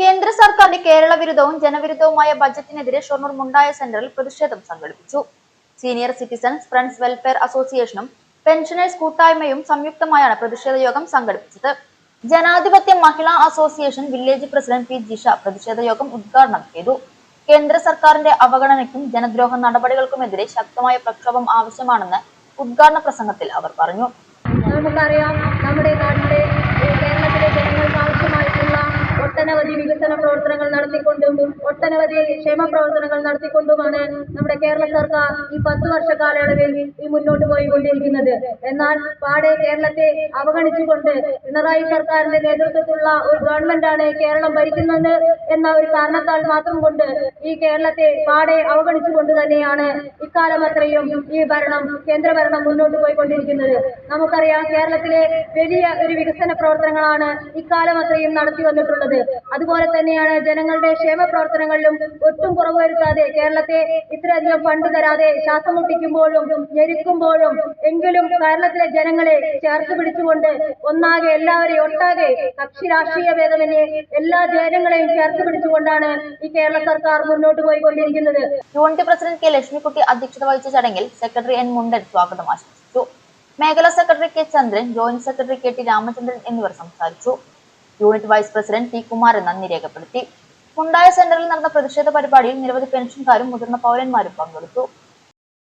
കേന്ദ്ര സർക്കാരിന്റെ കേരള വിരുദ്ധവും ജനവിരുദ്ധവുമായ ബജറ്റിനെതിരെ ഷൊർണൂർ മുണ്ടായ സെന്ററിൽ പ്രതിഷേധം സംഘടിപ്പിച്ചു. സീനിയർ സിറ്റിസൺസ് ഫ്രണ്ട്സ് വെൽഫെയർ അസോസിയേഷനും പെൻഷനേഴ്സ് കൂട്ടായ്മയും സംയുക്തമായാണ് പ്രതിഷേധ യോഗം സംഘടിപ്പിച്ചത്. Janadhipathya Mahila association village president P Jisha പ്രതിഷേധ യോഗം ഉദ്ഘാടനം ചെയ്തു. കേന്ദ്ര സർക്കാരിന്റെ അവഗണനയ്ക്കും ജനദ്രോഹ നടപടികൾക്കുമെതിരെ ശക്തമായ പ്രക്ഷോഭം ആവശ്യമാണെന്ന് ഉദ്ഘാടന പ്രസംഗത്തിൽ അവർ പറഞ്ഞു. നമുക്കറിയാം നമ്മുടെ നാട്ടിലെ ഈ കേരളത്തിലെ ജനങ്ങൾക്ക് ആവശ്യമായിട്ടുള്ള ഒട്ടനവധി വികസന പ്രവർത്തനങ്ങൾ നടത്തിക്കൊണ്ടും ഒട്ടനവധി ക്ഷേമ പ്രവർത്തനങ്ങൾ നടത്തിക്കൊണ്ടുമാണ് നമ്മുടെ കേരള സർക്കാർ ഈ പത്ത് വർഷ കാലയളവിൽ ഈ മുന്നോട്ട് പോയിക്കൊണ്ടിരിക്കുന്നത്. എന്നാൽ പാടെ കേരളത്തെ അവഗണിച്ചുകൊണ്ട് പിണറായി സർക്കാരിന്റെ നേതൃത്വത്തിലുള്ള ഒരു ഗവൺമെന്റാണ് കേരളം ഭരിക്കുന്നത് എന്ന ഒരു കാരണത്താൽ മാത്രം കൊണ്ട് ഈ കേരളത്തെ പാടെ അവഗണിച്ചുകൊണ്ട് തന്നെയാണ് ഇക്കാലം അത്രയും ഈ ഭരണം കേന്ദ്ര ഭരണം മുന്നോട്ട് പോയിക്കൊണ്ടിരിക്കുന്നത്. നമുക്കറിയാം കേരളത്തിലെ വലിയ ഒരു വികസന പ്രവർത്തനങ്ങളാണ് ഇക്കാലം അത്രയും നടത്തി വന്നിട്ടുള്ളത്. അതുപോലെ തന്നെയാണ് ജനങ്ങളുടെ ക്ഷേമ പ്രവർത്തനങ്ങളിലും ഒട്ടും കുറവ് വരുത്താതെ കേരളത്തെ ഇത്രയധികം ഫണ്ട് തരാതെ ശ്വാസം മുട്ടിക്കുമ്പോഴും ഞെരുക്കുമ്പോഴും എങ്കിലും കേരളത്തിലെ ജനങ്ങളെ ചേർത്ത് പിടിച്ചുകൊണ്ട് ഒന്നാകെ എല്ലാവരെയും ഒട്ടാകെ കക്ഷി രാഷ്ട്രീയ ഭേദമന്യേ എല്ലാ ജനങ്ങളെയും ചേർത്ത് പിടിച്ചുകൊണ്ടാണ് ഈ കേരള സർക്കാർ മുന്നോട്ട് പോയിക്കൊണ്ടിരിക്കുന്നത്. യൂണിറ്റ് പ്രസിഡന്റ് കെ ലക്ഷ്മിക്കുട്ടി അധ്യക്ഷത വഹിച്ച ചടങ്ങിൽ സെക്രട്ടറി എൻ മുണ്ടൻ സ്വാഗതം ആശംസിച്ചു. മേഖലാ secretary K Chandran joint secretary K T Ramachandran എന്നിവർ സംസാരിച്ചു. Unit vice president T Kumaran നന്ദി രേഖപ്പെടുത്തി. മുണ്ടായ സെന്ററിൽ നടന്ന പ്രതിഷേധ പരിപാടിയിൽ നിരവധി പെൻഷൻകാരും മുതിർന്ന പൗരന്മാരും പങ്കെടുത്തു.